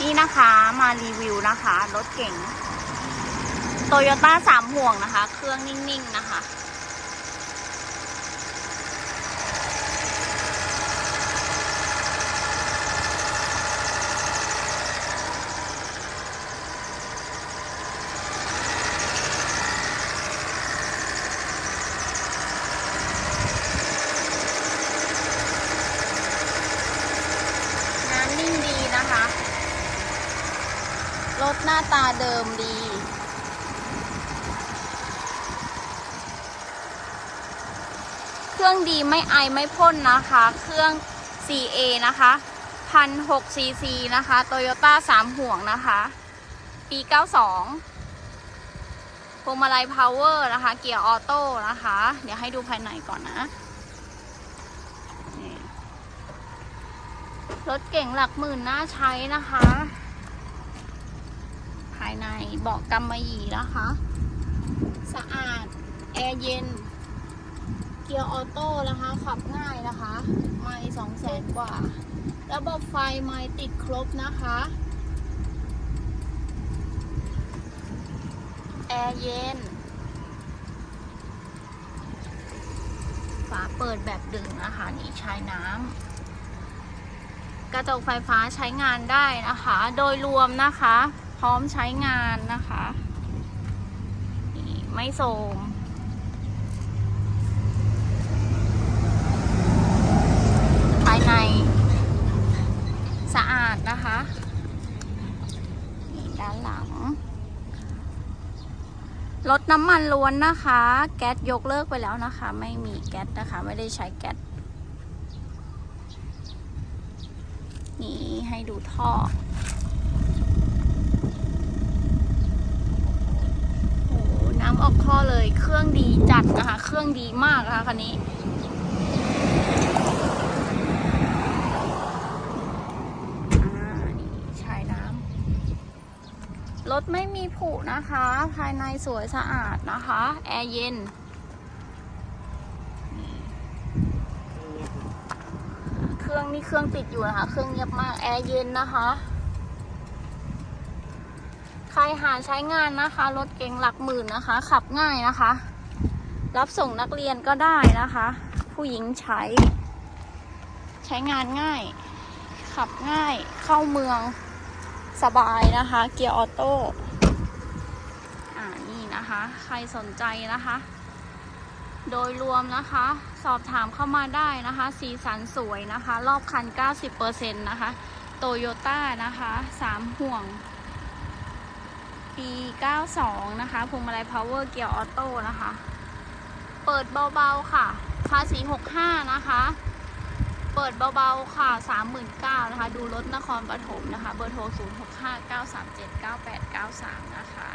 นี่นะคะมารีวิวนะคะ รถเก๋งโตโยต้าสามห่วงนะคะ เครื่องนิ่งๆนะคะ งานนิ่งดีนะคะ รถหน้าตาเดิมดี เครื่องดีไม่ไอไม่พ่นนะคะ เครื่อง 4A นะคะพันหกซีซีนะคะโตโยต้าสามห่วงนะคะ ปี 92พวงมาลัยพาวเวอร์นะคะ เกียร์ออโต้นะคะ เดี๋ยวให้ดูภายในก่อนนะ รถเก่งหลักหมื่นน่าใช้นะคะายในเบาะกำมะหยี่นะคะ สะอาด แอร์เย็น เกียร์ออโต้นะคะ ขับง่ายนะคะ ไม่สองแสนกว่า ระบบไฟไม่ติดครบนะคะ แอร์เย็น ฝาเปิดแบบดึงนะคะนี่ใช้น้ำกระจกไฟฟ้าใช้งานได้นะคะ โดยรวมนะคะ พร้อมใช้งานนะคะนี่ไม่โทมภายในสะอาดนะคะนี่ด้านหลังรถน้ำมันล้วนนะคะ แก๊สยกเลิกไปแล้วนะคะ ไม่มีแก๊สนะคะ ไม่ได้ใช้แก๊สนี่ให้ดูท่อ โอ้โหน้ำ ออกท่อเลย เครื่องดีจัดนะคะ เครื่องดีมากนะคะคันนี้นี่ชายน้ำ รถไม่มีผุนะคะ ภายในสวยสะอาดนะคะ แอร์เย็นเครื่องนี่เครื่องติดอยู่นะคะ เครื่องเงียบมาก แอร์เย็นนะคะ ใครหาใช้งานนะคะ รถเก๋งหลักหมื่นนะคะ ขับง่ายนะคะ รับส่งนักเรียนก็ได้นะคะ ผู้หญิงใช้ ใช้งานง่าย ขับง่ายเข้าเมืองสบายนะคะ เกียร์ออโต้อ่านี่นะคะ ใครสนใจนะคะ โดยรวมนะคะ สอบถามเข้ามาได้นะคะ สีสันสวยนะคะ รอบคัน 90%นะคะโตโยต้านะคะ 3 ห่วง ปี92 นะคะพวงมาลัย power เกียร์ออโต้นะคะ เปิดเบาๆค่ะ ภาษี 65 นะคะ เปิดเบาๆค่ะ 39,000นะคะ ดูรถนครปฐมนะคะ เบอร์โทร 0659379893 นะคะ